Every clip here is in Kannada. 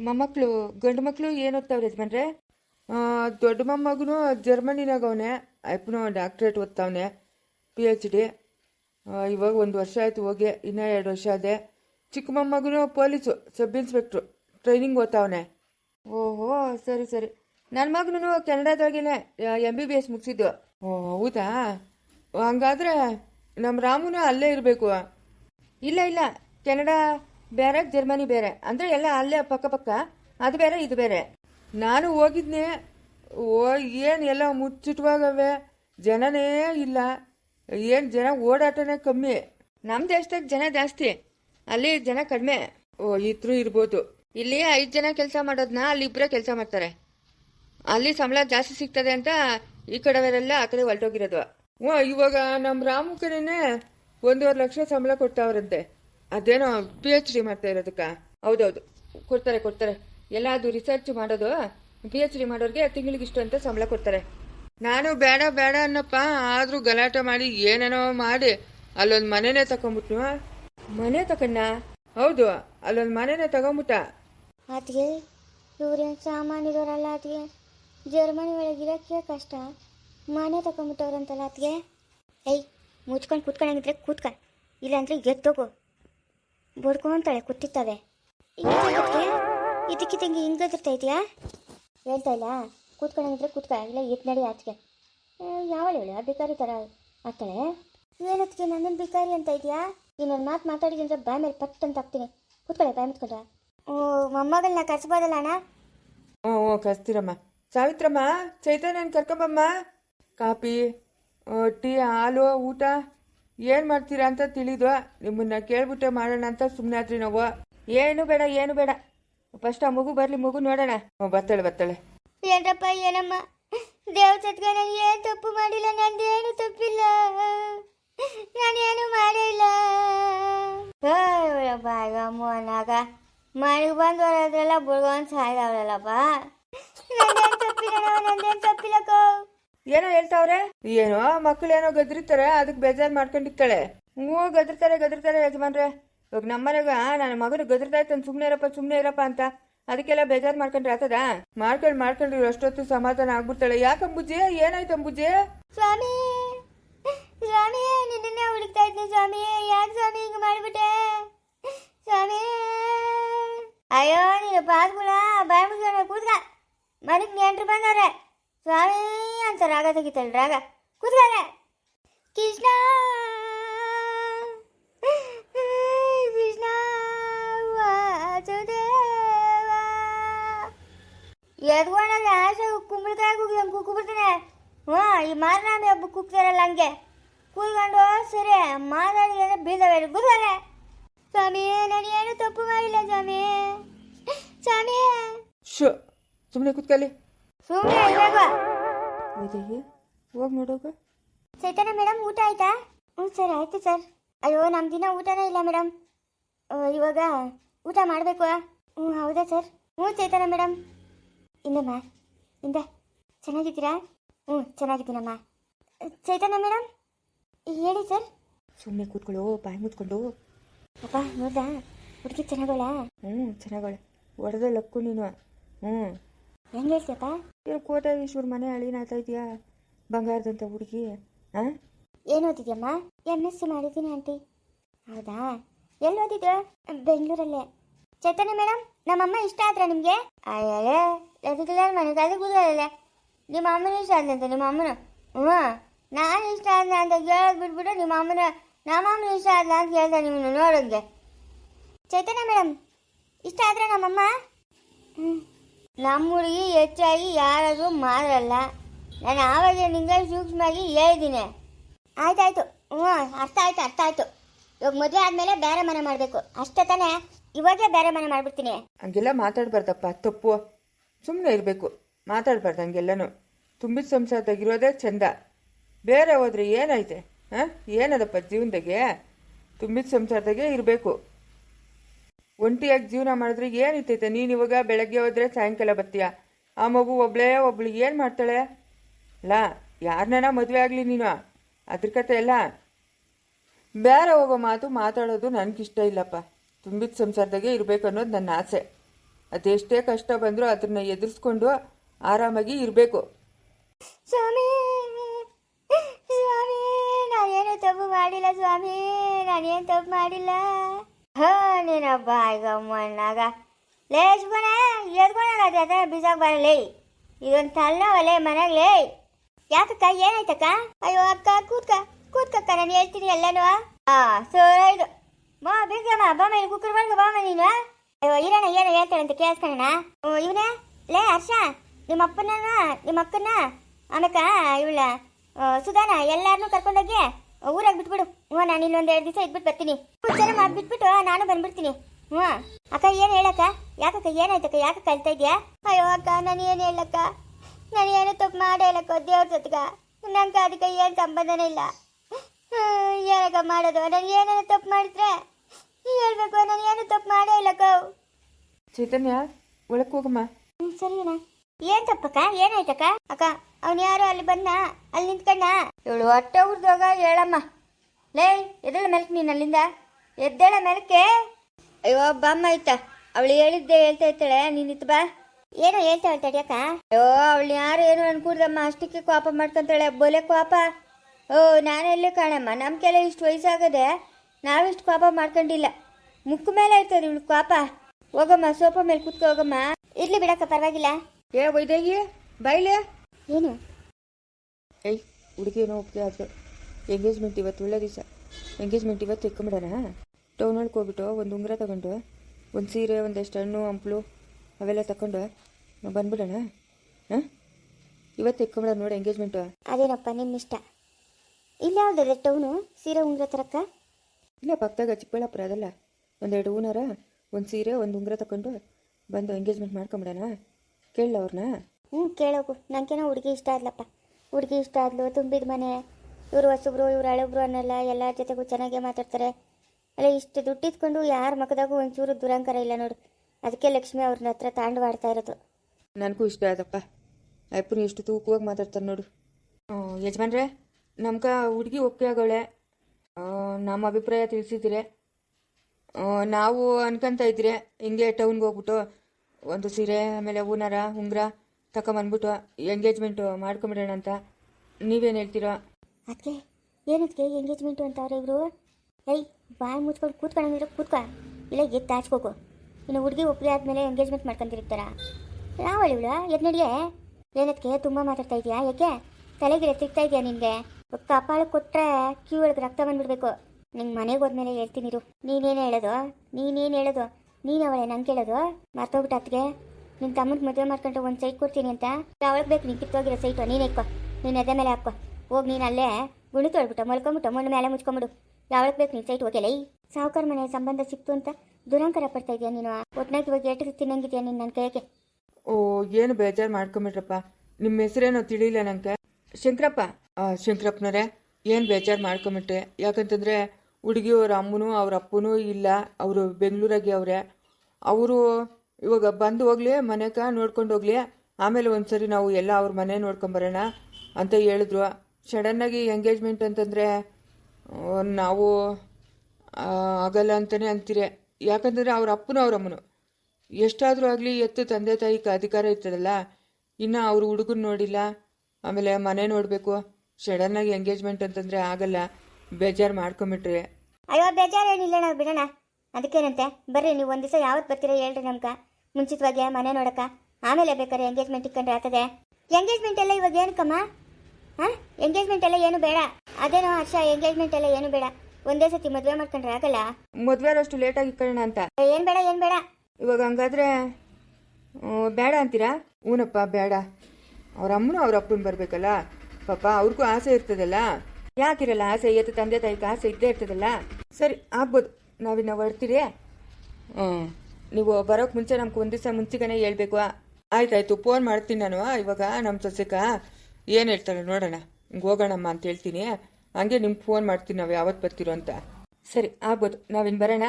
ಮೊಮ್ಮಕ್ಕಳು ಗಂಡು ಮಕ್ಕಳು ಏನು ಓದ್ತಾವ್ರೆ ಯಜಮಾನ್ರೆ? ದೊಡ್ಡ ಮೊಮ್ಮಗನು ಜರ್ಮನಿನಾಗ ಅವನೇ. ಅಪ್ಪನು ಡಾಕ್ಟ್ರೇಟ್ ಓದ್ತಾವನೆ. ಪಿ ಎಚ್ ಡಿ ಇವಾಗ ಒಂದು ವರ್ಷ ಆಯಿತು ಹೋಗಿ, ಇನ್ನೂ ಎರಡು ವರ್ಷ ಅದೇ ಚಿಕ್ಕ ಮೊಮ್ಮಗನು ಪೊಲೀಸು ಸಬ್ ಇನ್ಸ್ಪೆಕ್ಟ್ರು ಟ್ರೈನಿಂಗ್ ಓದ್ತಾವನೆ. ಓಹೋ, ಸರಿ ಸರಿ. ನನ್ನ ಮಗನೂ ಕೆನಡಾದಾಗೇನೆ ಎಂ ಬಿ ಬಿ ಎಸ್ ಮುಗಿಸಿದ್ದು. ಓ, ಹೌದಾ? ಹಂಗಾದ್ರೆ ನಮ್ಮ ರಾಮುನೂ ಅಲ್ಲೇ ಇರಬೇಕು. ಇಲ್ಲ ಇಲ್ಲ. ಕೆನಡಾ ಬೇರೆ, ಜರ್ಮನಿ ಬೇರೆ. ಅಂದರೆ ಎಲ್ಲ ಅಲ್ಲೇ ಪಕ್ಕ ಪಕ್ಕ. ಅದು ಬೇರೆ, ಇದು ಬೇರೆ. ನಾನು ಹೋಗಿದ್ನೆ, ಓ, ಏನು ಎಲ್ಲ ಮುಚ್ಚಿಟ್ವಾಗವೆ. ಜನನೇ ಇಲ್ಲ. ಏನು ಜನ ಓಡಾಟನೇ ಕಮ್ಮಿ. ನಮ್ಮ ದೇಶದಾಗ ಜನ ಜಾಸ್ತಿ? ಅಲ್ಲಿ ಜನ ಕಡಿಮೆ. ಓ, ಇದ್ರು ಇರ್ಬೋದು. ಇಲ್ಲಿ ಐದು ಜನ ಕೆಲಸ ಮಾಡೋದನ್ನ ಅಲ್ಲಿ ಇಬ್ಬರೇ ಕೆಲಸ ಮಾಡ್ತಾರೆ. ಅಲ್ಲಿ ಸಂಬಳ ಜಾಸ್ತಿ ಸಿಗ್ತದೆ ಅಂತ ಈ ಕಡೆಯವರೆಲ್ಲ ಆ ಕಡೆ ಹೊರಟೋಗಿರೋದು. ಓ, ಇವಾಗ ನಮ್ಮ ರಾಮು ಕಡೆನೇ ಒಂದೂವರೆ ಲಕ್ಷ ಸಂಬಳ ಕೊಡ್ತಾವ್ರಂತೆ ಅದೇನೋ ಪಿ ಎಚ್ ಡಿ ಮಾಡ್ತಾ ಇರೋದಕ್ಕ. ಹೌದೌದು. ಕೊಡ್ತಾರೆ ಕೊಡ್ತಾರೆ. ಎಲ್ಲ ರಿಸರ್ಚ್ ಮಾಡೋದು ಪಿ ಎಚ್ ಡಿ ಮಾಡೋರಿಗೆ ತಿಂಗಳಿಗೆ ಇಷ್ಟು ಅಂತ ಸಂಬಳ ಕೊಡ್ತಾರೆ. ನಾನು ಬೇಡ ಬೇಡ ಅನ್ನಪ್ಪ. ಆದರೂ ಗಲಾಟೆ ಮಾಡಿ ಏನೇನೋ ಮಾಡಿ ಅಲ್ಲೊಂದು ಮನೆನೇ ತಗೊಂಬಿಟ್ನು ಮನೆ ತಕಣ್ಣ? ಹೌದು, ಅಲ್ಲೊಂದು ಮನೆನೇ ತಗೊಂಬಿಟ್ಟ. ಆತಿಗೆ ಇವ್ರೇನು ಸಾಮಾನ್ಯದವರಲ್ಲ ಆತಿಗೆ ಜರ್ಮನಿ ಒಳಗಿರೋಕ್ಕೆ ಕಷ್ಟ. ಮನೆ ತಗೊಂಬಿಟ್ಟವ್ರಂತಲ್ಲ ಅದ್ಗೆ? ಏಯ್, ಮುಚ್ಕೊಂಡು ಕೂತ್ಕೊಂಡಂಗಿದ್ರೆ ಕೂತ್ಕ. ಇಲ್ಲಾಂದ್ರೆ ಎದ್ದೋಗು. ಬಡ್ಕೊಂತಾಳೆ ಇದಕ್ಕಿದ್ದಂಗೆ ಹಿಂಗದಿರ್ತಾ ಇದೆಯಾ? ಹೇಳ್ತಾ ಇಲ್ಲ. ಕೂತ್ಕೊಂಡಿದ್ರೆ ಕೂತ್ಕ ಇಲ್ಲ ಎತ್ ನಡಿ ಆತಿಗೆ ಯಾವಳು ಹೇಳು ಬೇಕಾರಿ ಥರ ಆಗ್ತಾಳೆ? ಏನತ್ಗೆ ನನ್ನ ಬೇಕಾರಿ ಅಂತ ಇದೆಯಾ? ಇನ್ನೊಂದು ಮಾತು ಮಾತಾಡಿದ್ರೆ ಬಾಯ್ ಮೇಲೆ ಪಟ್ ಅಂತ ಹಾಕ್ತೀನಿ. ಕೂತ್ಕೊಳ್ಳಿ ಬಾಯ್ ಮುತ್ಕೊಂಡ್ರೆ ಓ ಮೊಮ್ಮಗಳನ್ನ ಕರ್ಸ್ಬೋದಲ್ಲ ಅಣ್ಣ? ಹ್ಞೂ ಹ್ಞೂ ಕರ್ಸ್ತೀರಮ್ಮ. ಸಾವಿತ್ರಮ್ಮ ಚೈತನ್ಯನ ಕರ್ಕೊಂಬಮ್ಮ. ಆ, ಟೀ ಹಾಲು ಊಟ. ಏನು ಮಾಡ್ತೀರಾ ಅಂತ ತಿಳಿದು ನಿಮ್ಮನ್ನ ಕೇಳ್ಬಿಟ್ಟೆ ಮಾಡೋಣ ಅಂತ ಸುಮ್ಮನೆ ಆದ್ರಿ ನಾವು. ಏನು ಬೇಡ ಏನು ಬೇಡ. ಫಸ್ಟ್ ಆ ಮಗು ಬರಲಿ, ಮಗು ನೋಡೋಣ. ಬತ್ತಳೆ ಬರ್ತಾಳೆ ಏನಪ್ಪ, ಏನಮ್ಮ? ದೇವ್ರ ಚಟ್ಕ ನಾನು ಏನು ತಪ್ಪು ಮಾಡಿಲ್ಲ ನಂದೇನು ತಪ್ಪಿಲ್ಲ. ನಾನೇನು ಮಾಡಿಲ್ಲ. ಬಾಯಮ್ಮನಾಗ ಮನೆಗೆ. ಬಂದು ಬರೋದ್ರೆಲ್ಲ ಬುಡ್ಗೊಂಡು ಸಾಯ್ದವಳಲ್ಲಪ್ಪ ನಂದೇನು ತಪ್ಪಿಲ್ಲ ನಂದೇನು ತಪ್ಪಿಲ್ಲಕ್ಕೋ ಏನೋ ಹೇಳ್ತಾವ್ರೆ? ಏನೋ ಮಕ್ಕಳೇನೋ ಗದ್ರಿತಾರೆ ಅದಕ್ಕೆ ಬೇಜಾರು ಮಾಡ್ಕೊಂಡಿರ್ತಾಳೆ ಹ್ಞೂ ಗದ್ರಿತಾರೆ ಗದ್ರಿತಾರೆ ಯಜಮಾನ್ರೆ. ಇವಾಗ ನಮ್ಮನೆಗ ನನ್ನ ಮಗನು ಗದ್ರತಾ ಇರ್ತಾನೆ ಸುಮ್ಮನೆ ಇರಪ್ಪ ಸುಮ್ಮನೆ ಇರಪ್ಪ ಅಂತ. ಅದಕ್ಕೆಲ್ಲ ಬೇಜಾರು ಮಾಡ್ಕೊಂಡ್ರೆ ಆತದ ಮಾಡ್ಕೊಂಡು ಮಾಡ್ಕೊಂಡ್ರೆ ಅಷ್ಟೊತ್ತು ಸಮಾಧಾನ ಆಗ್ಬಿಡ್ತಾಳೆ. ಯಾಕಂಬುಜಿ ಏನಾಯ್ತು ಅಂಬುಜಿ? ಸ್ವಾಮಿ ಸ್ವಾಮಿ ನಿನ್ನೆ ಹುಡುಕ್ತಾ ಇದ್ದೀನಿ ಸ್ವಾಮಿ. ಯಾಕೆ ಸ್ವಾಮಿ ಹಿಂಗೆ ಮಾಡಿಬಿಟ್ಟೆ? ಸ್ವಾಮಿ, ಅಯ್ಯೋ, ನೀನು ಬಾಗ್ಗುಳ ಬಾಯ್ ಮುಗಿಯೋಣ ಕೂತ್ಕ. ಮನೆಗೆ ನೆಂಟ್ರು ಬಂದವ್ರೆ. ಸ್ವಾಮಿ. ಅಂತ ರಾಗ ತೆಗಿತಾಳೆ ರಾಗ ಕೂತ್ಕಾರೆ ಕೃಷ್ಣ ಕೃಷ್ಣ ಎದ್ಕೊಂಡಾಗ ಆಸೆ ಕುಂಬಳಕಾಯಿ ಕುಗ್ಗಿ ಹಂಗೆ ಕುಗ್ಬಿಡ್ತಾನೆ ಹ್ಞೂ ಈ ಮಾರನಾಮಿ ಹಬ್ಬ ಕುಗ್ತಾರಲ್ಲ ಹಂಗೆ. ಕೂತ್ಕೊಂಡು ಸರಿ ಮಾತಾಡಿದ್ರೆ ಬೀದವೇ ಗುರುವಾರೆ ಸ್ವಾಮಿ ನಾನು ಏನು ತಪ್ಪು ಮಾಡಿಲ್ಲ ಸ್ವಾಮಿ. ಸ್ವಾಮಿ. ಶೋ ಸುಮ್ಮನೆ ಕುತ್ಕಲಿ ಸುಮ್ಮನೆ ಇವಾಗ ಹೋಗಿ ನೋಡೋಗ ಚೈತನ್ಯ ಮೇಡಮ್ ಊಟ ಆಯ್ತಾ? ಹ್ಞೂ ಸರ್ ಆಯ್ತು ಸರ್. ಅಯ್ಯೋ ನಮ್ಮ ದಿನ ಊಟನೇ ಇಲ್ಲ ಮೇಡಮ್. ಇವಾಗ ಊಟ ಮಾಡಬೇಕು ಹ್ಞೂ ಹೌದಾ ಸರ್? ಹ್ಞೂ ಚೈತನ್ಯ ಮೇಡಮ್. ಇಂದಮ್ಮ ಇಂದ ಚೆನ್ನಾಗಿದ್ದೀರಾ? ಹ್ಞೂ ಚೆನ್ನಾಗಿದ್ದೀನಮ್ಮ ಚೈತನ್ಯ ಮೇಡಮ್ ಹೇಳಿ ಸರ್. ಸುಮ್ಮನೆ ಕೂತ್ಕೊಳ್ಳೋ ಬಾಯಿ ಮುತ್ಕೊಂಡು. ಅಪ್ಪ ನೋಡ್ದಾ? ಹುಡುಗಿ ಚೆನ್ನಾಗೋಳ ಹ್ಞೂ ಚೆನ್ನಾಗಳೆ ಹೊಡೆದ ಲಕ್ಕು ನೀನು. ಹ್ಞೂ. ಹೆಂಗೆ ಹೇಳ್ತೀಯಪ್ಪ? ಏನು ಕೋಟೇಶ್ವರ ಮನೆ ಅಳಿನಾಗ್ತಾ ಇದೆಯಾ? ಬಂಗಾರದಂತ ಹುಡುಗಿ ಹಾಂ ಏನು ಓದಿದ್ಯಮ್ಮ? ಎಂ ಎಸ್ ಸಿ ಮಾಡಿದ್ದೀನಿ ಆಂಟಿ. ಹೌದಾ? ಎಲ್ಲಿ ಓದಿದ್ಯ? ಬೆಂಗಳೂರಲ್ಲೇ. ಚೈತನ್ಯ ಮೇಡಮ್ ನಮ್ಮಮ್ಮ ಇಷ್ಟ ಆದ್ರ ನಿಮಗೆ? ಅಯ್ಯೇ ರೆಗ್ಯುಲರ್ ಮನೆಗೆ ಅದು ಕೂದಲಲ್ಲೇ. ನಿಮ್ಮ ಅಮ್ಮನ ಇಷ್ಟ ಆದಂತೆ ನಿಮ್ಮ ಅಮ್ಮನ? ಹ್ಞೂ ನಾನು ಇಷ್ಟ ಆದ ಅಂತ ಹೇಳೋದು ಬಿಟ್ಬಿಟ್ಟು ನಿಮ್ಮ ಅಮ್ಮನ ನಮ್ಮ ಅಮ್ಮನ ಇಷ್ಟ ಆದ ಅಂತ ಹೇಳ್ದೆ ನಿಮ್ಮನ್ನು ನೋಡೋಂಗೆ. ಚೈತನ್ಯ ಮೇಡಮ್ ಇಷ್ಟ ಆದ್ರೆ ನಮ್ಮಮ್ಮ? ನಮ್ಮ ಹುಡುಗಿ ಹೆಚ್ಚಾಗಿ ಯಾರಾದರೂ ಮಾರಲ್ಲ. ನಾನು ಆವಾಗ ನಿಂಗೆ ಸೂಕ್ಷ್ಮವಾಗಿ ಹೇಳಿದ್ದೀನಿ. ಆಯ್ತಾಯ್ತು. ಹ್ಞೂ, ಅರ್ಥ ಆಯ್ತು ಅರ್ಥ ಆಯ್ತು. ಇವಾಗ ಮದುವೆ ಆದಮೇಲೆ ಬೇರೆ ಮನೆ ಮಾಡಬೇಕು. ಅಷ್ಟೇ ತಾನೇ. ಇವಾಗೇ ಬೇರೆ ಮನೆ ಮಾಡ್ಬಿಡ್ತೀನಿ. ಹಂಗೆಲ್ಲ ಮಾತಾಡಬಾರ್ದಪ್ಪ. ತಪ್ಪು. ಸುಮ್ಮನೆ ಇರಬೇಕು. ಮಾತಾಡ್ಬಾರ್ದು ಹಂಗೆಲ್ಲನೂ. ತುಂಬಿದ ಸಂಸಾರ ತೆಗಿರೋದೇ ಚಂದ. ಬೇರೆ ಹೋದ್ರೆ ಏನೈತೆ ಹಾಂ? ಏನದಪ್ಪ ಜೀವನದಾಗೆ? ತುಂಬಿದ ಸಂಸಾರದಾಗೆ ಇರಬೇಕು. ಒಂಟಿಯಾಗಿ ಜೀವನ ಮಾಡಿದ್ರೆ ಏನಿರ್ತೈತೆ? ನೀನು ಇವಾಗ ಬೆಳಗ್ಗೆ ಹೋದ್ರೆ ಸಾಯಂಕಾಲ ಬರ್ತೀಯ? ಆ ಮಗು ಒಬ್ಳೇ ಒಬ್ಳು ಏನು ಮಾಡ್ತಾಳೆ? ಅಲ್ಲ, ಯಾರನ್ನ ಮದುವೆ ಆಗಲಿ ನೀನು. ಅದ್ರ ಕತೆ ಎಲ್ಲ ಬೇರೆ ಹೋಗೋ ಮಾತು ಮಾತಾಡೋದು ನನಗಿಷ್ಟ ಇಲ್ಲಪ್ಪ. ತುಂಬಿದ ಸಂಸಾರದಾಗೆ ಇರಬೇಕು ಅನ್ನೋದು ನನ್ನ ಆಸೆ. ಅದೆಷ್ಟೇ ಕಷ್ಟ ಬಂದರೂ ಅದನ್ನ ಎದುರಿಸ್ಕೊಂಡು ಆರಾಮಾಗಿ ಇರಬೇಕು. ಸ್ವಾಮಿ ಸ್ವಾಮಿ, ನಾನೇನು ತಪ್ಪು ಮಾಡಿಲ್ಲ ಸ್ವಾಮಿ. ನಾನೇನು ತಪ್ಪು ಮಾಡಿಲ್ಲ. ಈಗ ಮಣ್ಣಾಗ ಲೇ ಸುಬ್ಬಣ್ಣ ಎದ್ಕೊಂಡಾಗ ಅದ ಬೀಸಾಗ ಬರಲಿ. ಇದೊಂದು ತಲ್ಲವಲ್ಲೇ ಮನೆಗ್ಲೇ. ಯಾಕಕ್ಕ, ಏನಾಯ್ತಕ್ಕ? ಅಯ್ಯೋ, ಅಕ್ಕ, ಕೂತ್ಕ, ಕೂತ್ಕಕ್ಕ, ನಾನು ಹೇಳ್ತೀನಿ ಎಲ್ಲನೂ. ಹಾ ಸರಿ ಮಾ ಬೀಗಮ್ಮ ಬಾ ಮೇಲೆ ಕುಕ್ಕರ್ ಬಂದು ಬಾಮ ನೀನು. ಅಯ್ಯೋ ಇರೋಣ ಏನೋ ಹೇಳ್ತಾಳೆ ಅಂತ ಕೇಳಿಸ್ಕೊಳ್ಳೋಣ ಇವನೇ? ಲೇ, ಹರ್ಷ, ನಿಮ್ಮ ಅಪ್ಪನ ನಿಮ್ಮ ಅಕ್ಕನ ಆಮೇಕ, ಇವಳ ಸುಧಾನ ಎಲ್ಲಾರನ್ನೂ ಕರ್ಕೊಂಡೋಗಿ ಊರಾಗ ಬಿಟ್ಬಿಡು. ಹ್ಞೂ ನಾನು ಇನ್ನೊಂದು ಎರಡು ದಿವಸ ಇದ್ಬಿಟ್ಟು ಬರ್ತೀನಿ. ಉಚ್ಚಾರ ಮಾಡಿಬಿಟ್ಬಿಟ್ಟು ನಾನು ಬಂದ್ಬಿಡ್ತೀನಿ. ಹ್ಞೂ. ಅಕ್ಕ ಏನು ಹೇಳಕ್ಕ? ಯಾಕಕ್ಕ ಏನಾಯ್ತಕ್ಕ? ಯಾಕೆ ಕಲ್ತಾ ಇದೆಯಾ? ಅಯ್ಯೋ ಅಕ್ಕ ನಾನು ಏನು ಹೇಳಕ್ಕ? ನಾನು ಏನು ತಪ್ಪು ಮಾಡೇ ಹೇಳಕ್ಕ ದೇವ್ರ ಜೊತೆಗ. ನಂಗೆ ಅದಕ್ಕೆ ಏನು ಸಂಬಂಧನೇ ಇಲ್ಲ. ಏನಕ್ಕ ಮಾಡೋದು? ನಾನು ಏನೇನು ತಪ್ಪು ಮಾಡಿದ್ರೆ? ಹೇಳ್ಬೇಕು ನಾನು ಏನು ತಪ್ಪು ಮಾಡೇ ಇಲ್ಲಕ್ಕ. ಚೈತನ್ಯ ಒಳಕ್ಕೆ ಹೋಗಮ್ಮ. ಸರಿ ಸರಿನಾ ಏನು ತಪ್ಪಕ್ಕ? ಏನಾಯ್ತಕ್ಕ? ಅಕ್ಕ ಅವ್ನು ಯಾರು ಅಲ್ಲಿ ಬಂದ? ಅಲ್ಲಿ ನಿಂತ್ಕಣ್ಣ ಇವಳು ಹೊಟ್ಟೆ ಉರ್ದೋಗ ಹೇಳಮ್ಮ. ಲೇ ಎದಳ ಮೆಲ್ಕ್ ನೀನು ಅಲ್ಲಿಂದ? ಎದ್ದೇಳ ಮೆಲ್ಕೆ ಅಯ್ಯೋ ಬಮ್ಮ ಆಯ್ತ. ಅವಳು ಹೇಳಿದ್ದೆ ಹೇಳ್ತಾ ಇರ್ತಾಳೆ. ನೀನು ಇತ್ತು ಬಾ. ಏನೋ ಹೇಳ್ತಾ ಹೇಳ್ತಾಳೆ ಅಕ್ಕ ಅಯ್ಯೋ ಅವಳು ಯಾರು ಏನು ಅನ್ಕೂಡ್ದಮ್ಮ? ಅಷ್ಟಕ್ಕೆ ಕೋಪ ಮಾಡ್ಕೊಂತಾಳೆ. ಬೋಲೆ ಕೋಪ. ಓ ನಾನು ಎಲ್ಲೇ ಕಾಣಮ್ಮ? ನಮ್ಮ ಕೆಲ ಇಷ್ಟು ವಯಸ್ಸಾಗದೆ ನಾವಿಷ್ಟು ಕೋಪ ಮಾಡ್ಕೊಂಡಿಲ್ಲ. ಮುಕ್ಕು ಮೇಲೆ ಇರ್ತದೆ ಇವಳು ಕೋಪ. ಹೋಗಮ್ಮ ಸೋಫಾ ಮೇಲೆ ಕೂತ್ಕೊ ಹೋಗಮ್ಮ. ಇರ್ಲಿ ಬಿಡಕ್ಕ ಪರವಾಗಿಲ್ಲ. ಏ ವೈದೇಹಿ ಬಾಯ್ಲೆ ಏನು? ಏಯ್ ಹುಡುಗಿ ಏನೋ ಒಪ್ಪಿಗೆ ಎಂಗೇಜ್ಮೆಂಟ್ ಇವತ್ತು ಒಳ್ಳೆ ದಿವಸ. ಎಂಗೇಜ್ಮೆಂಟ್ ಇವತ್ತು ಇಕ್ಕೊಂಬಿಡೋಣ ಟೌನ್ ಒಳಗೆ ಹೋಗ್ಬಿಟ್ಟು ಒಂದು ಉಂಗುರ ತಗೊಂಡು ಒಂದು ಸೀರೆ ಒಂದಷ್ಟು ಹಣ್ಣು ಹಂಪ್ಲು ಅವೆಲ್ಲ ತಗೊಂಡು ಬಂದ್ಬಿಡೋಣ? ಹಾಂ? ಇವತ್ತು ಇಕ್ಕೊಂಬಿಡೋಣ ನೋಡಿ ಎಂಗೇಜ್ಮೆಂಟು ಅದೇನಪ್ಪ ನಿಮ್ಮ ಇಷ್ಟ ಇಲ್ಲ ಯಾವ್ದದ ಟೌನು ಸೀರೆ ಉಂಗುರ ತರಕ್ಕ? ಇಲ್ಲ ಪಕ್ಕದಾಗ ಚಿಕ್ಕಬಳ್ಳಾಪುರ ಅದಲ್ಲ. ಒಂದೆರಡು ಹೂನಾರ ಒಂದು ಸೀರೆ ಒಂದು ಉಂಗುರ ತಗೊಂಡು ಬಂದು ಎಂಗೇಜ್ಮೆಂಟ್ ಮಾಡ್ಕೊಂಬಿಡೋಣ? ಕೇಳಲ್ಲ ಅವ್ರನ್ನ ಹ್ಞೂ ಕೇಳೋಕು ನನಗೇನೋ ಹುಡುಗಿ ಇಷ್ಟ ಆದ್ಲಪ್ಪ. ಹುಡುಗಿ ಇಷ್ಟ ಆದ್ಲು ತುಂಬಿದ ಮನೆ. ಇವರು ಹೊಸಬ್ರು ಇವ್ರು ಹಳಬ್ರು ಅನ್ನಲ್ಲ ಎಲ್ಲರ ಜೊತೆಗೂ ಚೆನ್ನಾಗೇ ಮಾತಾಡ್ತಾರೆ. ಅಲ್ಲ ಇಷ್ಟು ದುಡ್ಡು ಇದ್ಕೊಂಡು ಯಾರ ಮಕ್ಕದಾಗೂ ಒಂಚೂರು ದುರಂಕರ ಇಲ್ಲ ನೋಡು. ಅದಕ್ಕೆ ಲಕ್ಷ್ಮಿ ಅವ್ರನ್ನ ಹತ್ರ ತಾಂಡವಾಡ್ತಾ ಇರೋದು. ನನಗೂ ಇಷ್ಟ ಆದಪ್ಪ. ಅಯ್ಯಪ್ಪನ ಇಷ್ಟು ತೂಕವಾಗಿ ಮಾತಾಡ್ತಾರೆ ನೋಡು. ಯಜಮಾನ್ರೆ ನಮ್ಗೆ ಹುಡುಗಿ ಒಪ್ಪಿಗೆ ಆಗೋಳೆ ನಮ್ಮ ಅಭಿಪ್ರಾಯ ತಿಳಿಸಿದ್ದೀರಿ ಆ, ನಾವು ಅನ್ಕೊಂತ ಇದ್ರೆ ಹಿಂಗೆ ಟೌನ್ಗೆ ಹೋಗ್ಬಿಟ್ಟು ಒಂದು ಸೀರೆ ಆಮೇಲೆ ಹೂನಾರ ಉಂಗುರ. ತಗೊಂಬಂದ್ಬಿಟ್ಟು ಎಂಗೇಜ್ಮೆಂಟು ಮಾಡ್ಕೊಂಬಿಡೋಣ ಅಂತ. ನೀವೇನು ಹೇಳ್ತೀರೋ? ಅದಕ್ಕೆ ಏನದಕ್ಕೆ ಎಂಗೇಜ್ಮೆಂಟು ಅಂತವ್ರೆ ಇವರು? ಏಯ್, ಬಾಯಿ ಮುಚ್ಕೊಂಡು ಕೂತ್ಕೊಳ್ಳೋಂಗಿರೋ ಕೂತ್ಕೊ. ಇಲ್ಲ ಎದ್ದು ಹಾಚ್ಕೋಕು ಇನ್ನು ಹುಡುಗಿ ಒಪ್ಪಿಗೆ ಆದಮೇಲೆ ಎಂಗೇಜ್ಮೆಂಟ್ ಮಾಡ್ಕೊಂತಿರ್ತಾರ ಯಾವಳು ಇವಳು ಎದ್ ಏನಕ್ಕೆ ಏನದಕ್ಕೆ ತುಂಬ ಮಾತಾಡ್ತಾ ಇದೆಯಾ? ಯಾಕೆ? ತಲೆಗೆ ತಿಕ್ತಾ ಇದೆಯಾ ನಿನಗೆ? ಕಪಾಳ ಕೊಟ್ಟರೆ ಕ್ಯೂ ಒಳಗೆ ರಕ್ತ ಬಂದ್ಬಿಡ್ಬೇಕು. ನಿಂಗೆ ಮನೆಗೆ ಹೋದ್ಮೇಲೆ ಹೇಳ್ತೀನಿ ಇರು. ನೀನೇನು ಹೇಳೋದು? ನೀನೇನು ಹೇಳೋದು? ನೀನು ಅವಳೆ, ನಂಗೆ ಕೇಳೋದು? ಮರ್ತೋಗ್ಬಿಟ್ಟು ಅತ್ತಿಗೆ ನಿನ್ನ ತಮ್ಮನ ಮದುವೆ ಮಾಡ್ಕೊಂಡು ಒಂದು ಸೈಟ್ ಕೊಡ್ತೀನಿ ಅಂತ? ಅವಳಿಗೆ ಬೇಕು ನೀನು ಕಿತ್ತೋಗಿರೋ ಸೈಟು ನೀನು ಇಕ್ಕೋ ನೀನು ಅದೇ ಮೇಲೆ ಹಾಕೋ ಹೋಗಿ ನೀನು ಅಲ್ಲೇ ಗುಣಿ ತೊಳ್ಬಿಟ್ಟು ಮಲ್ಕೊಂಬಿಟ್ಟು ಮೊನ್ನೆ ಮೇಲೆ ಮುಚ್ಕೊಂಬಿಡು. ಯಾವಳಕ್ಕೆ ಬೇಕು ನೀನು ಸೈಟ್ ಹೋಗಿಲ್ಲ ಈ ಸಾವುಕಾರ ಮನೆ ಸಂಬಂಧ ಸಿಕ್ತು ಅಂತ ದುರಂಕರ ಪಡ್ತಾ ಇದೆಯಾ ನೀನು? ಒಟ್ಟಿನಾಗ ಇವಾಗ ಏಟು ತಿನ್ನಂಗಿದ್ಯಾ ನೀನು ನನ್ನ ಕೈಗೆ ಓ ಏನು ಬೇಜಾರು ಮಾಡ್ಕೊಂಬಿಟ್ರಪ್ಪ. ನಿಮ್ಮ ಹೆಸರೇನೋ ತಿಳಿಲ್ಲ ನಂಗೆ. ಶಂಕರಪ್ಪ. ಆ, ಶಂಕರಪ್ಪನವ್ರೆ ಏನು ಬೇಜಾರು ಮಾಡ್ಕೊಂಬಿಟ್ರೆ? ಯಾಕಂತಂದರೆ ಹುಡುಗಿಯವ್ರ ಅಮ್ಮನೂ ಅವ್ರ ಅಪ್ಪನೂ ಇಲ್ಲ ಅವರು ಬೆಂಗಳೂರಾಗೆ ಅವರೇ. ಅವರು ಇವಾಗ ಬಂದು ಹೋಗ್ಲಿ ಮನೆಕ ನೋಡ್ಕೊಂಡು ಹೋಗ್ಲಿ. ಆಮೇಲೆ ಒಂದ್ಸರಿ ನಾವು ಎಲ್ಲ ಅವ್ರ ಮನೆ ನೋಡ್ಕೊಂಬರೋಣ ಅಂತ ಹೇಳಿದ್ರು. ಸಡನ್ನಾಗಿ ಎಂಗೇಜ್ಮೆಂಟ್ ಅಂತಂದರೆ ನಾವು ಆಗಲ್ಲ ಅಂತಲೇ ಅಂತೀರಿ. ಯಾಕಂತಂದರೆ ಅವ್ರ ಅಪ್ಪನೂ ಅವ್ರ ಅಮ್ಮನು. ಎಷ್ಟಾದರೂ ಆಗಲಿ ಎತ್ತು ತಂದೆ ತಾಯಿಗೆ ಅಧಿಕಾರ ಇರ್ತದಲ್ಲ, ಇನ್ನು ಅವರು ಹುಡುಗನ ನೋಡಿಲ್ಲ, ಆಮೇಲೆ ಮನೆ ನೋಡಬೇಕು. ಸಡನ್ನಾಗಿ ಎಂಗೇಜ್ಮೆಂಟ್ ಅಂತಂದರೆ ಆಗಲ್ಲ, ಬೇಜಾರು ಮಾಡ್ಕೊಂಬಿಟ್ರೆ ಅಯ್ಯೋ ಬೇಜಾರೇನಿಲ್ಲ ನಾವು ಬಿಡೋಣ. ಅದಕ್ಕೇನಂತೆ? ಬರ್ರಿ, ನೀವು ಒಂದು ದಿವಸ ಯಾವತ್ತು ಬರ್ತೀರಾ ಹೇಳ್ರಿ ನಮ್ಗೆ. ಮುಂಚಿತವಾಗಿ ಮನೆ ನೋಡಕ್ಕ? ಆಮೇಲೆ ಬೇಕಾದ್ರೆ ಎಂಗೇಜ್ಮೆಂಟ್ ಇಟ್ಕೊಂಡ್ರೆ ಆಗ್ತದೆ. ಎಂಗೇಜ್ಮೆಂಟ್ ಎಲ್ಲ ಇವಾಗ ಏನಕ್ಕಮ್ಮ? ಹಾಂ? ಎಂಗೇಜ್ಮೆಂಟ್ ಎಲ್ಲ ಏನು ಬೇಡ. ಅದೇನೋ ಹರ್ಷ ಎಂಗೇಜ್ಮೆಂಟ್ ಎಲ್ಲ ಏನು ಬೇಡ. ಒಂದೇ ಸತಿ ಮದುವೆ ಮಾಡ್ಕೊಂಡ್ರೆ ಆಗಲ್ಲ. ಮದುವೆ ಅಷ್ಟು ಲೇಟಾಗಿ ಇಕ್ಕೊಳ್ಳೋಣ ಅಂತ. ಏನು ಬೇಡ ಏನು ಬೇಡ. ಇವಾಗ ಹಂಗಾದ್ರೆ ಆ, ಬೇಡ ಅಂತೀರಾ? ಊನಪ್ಪ ಬೇಡ. ಅವ್ರ ಅಮ್ಮನು ಅವ್ರ ಅಪ್ಪನ ಬರಬೇಕಲ್ಲ? ಪಾಪ ಅವ್ರಿಗೂ ಆಸೆ ಇರ್ತದಲ್ಲ? ಯಾಕಿರಲ್ಲ ಆಸೆ? ಇವತ್ತು ತಂದೆ ತಾಯಿಗೆ ಆಸೆ ಇದ್ದೇ ಇರ್ತದಲ್ಲ? ಸರಿ ಆಗ್ಬೋದು. ನಾವಿನ್ನ ಹೊರ್ತೀರಿ ಹ್ಞೂ ನೀವು ಬರೋಕ್ಕೆ ಮುಂಚೆ ನಮ್ಗೆ ಒಂದು ದಿವಸ ಮುಂಚೆಗೇ ಹೇಳ್ಬೇಕು. ಆಯ್ತಾಯ್ತು ಫೋನ್ ಮಾಡ್ತೀನಿ ನಾನು ಇವಾಗ ನಮ್ಮ ಸೊಸೆಕ ಏನು ಹೇಳ್ತಾರೆ ನೋಡೋಣ. ಹಿಂಗೆ ಹೋಗೋಣಮ್ಮ ಅಂತ ಹೇಳ್ತೀನಿ. ಹಂಗೆ ನಿಮ್ಗೆ ಫೋನ್ ಮಾಡ್ತೀನಿ ನಾವು ಯಾವತ್ತು ಬರ್ತಿರೋ ಅಂತ. ಸರಿ, ಆಗ್ಬೋದು. ನಾವಿನ್ ಬರೋಣ?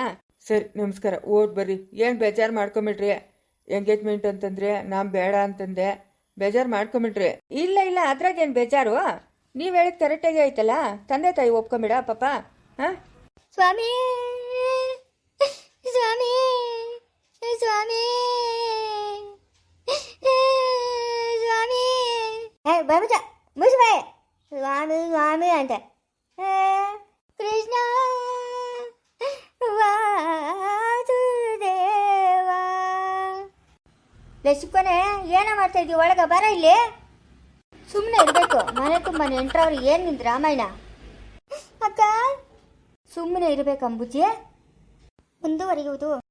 ಸರಿ, ನಮಸ್ಕಾರ. ಓಡ್ ಬರ್ರಿ. ಏನು ಬೇಜಾರು ಮಾಡ್ಕೊಂಬಿಡ್ರಿ? ಎಂಗೇಜ್ಮೆಂಟ್ ಅಂತಂದ್ರೆ ನಾನ್ ಬೇಡ ಅಂತಂದೆ. ಬೇಜಾರು ಮಾಡ್ಕೊಂಬಿಡ್ರಿ. ಇಲ್ಲ ಇಲ್ಲ, ಅದ್ರಾಗ ಏನು ಬೇಜಾರು? ನೀವು ಕರೆಕ್ಟ್ ಕರೆಕ್ಟಾಗಿ ಆಯ್ತಲ್ಲ? ತಂದೆ ತಾಯಿ ಒಪ್ಕೊಂಬಿಡ, ಪಾಪ? ಹಾಂ? ಸ್ವಾಮಿ! ಸ್ವಾಮಿ! ಸ್ವಾಮಿ. ಸ್ವಾಮಿ. ಹೇ ಬಾಬುಜ ಮುಚ್ಚು. ಬಾಯ್. ಸ್ವಾಮಿ ಸ್ವಾಮಿ ಅಂತ. ಕೃಷ್ಣ. ವಾಸುದೇವ. ಲಸಿಕೊನೆ ಏನೋ ಮಾಡ್ತಾ ಇದೀವಿ ಒಳಗ ಬರ ಇಲ್ಲಿ. ಸುಮ್ಮನೆ ಇರಬೇಕು. ಮನೆ ತುಂಬ ನೆಂಟ್ರವ್ರು ಏನು ನಿಂದು ರಾಮಾಯಣ? ಅಕ್ಕ ಸುಮ್ಮನೆ ಇರಬೇಕು ಅಂಬುಜಿ ಮುಂದುವರಿಯುವುದು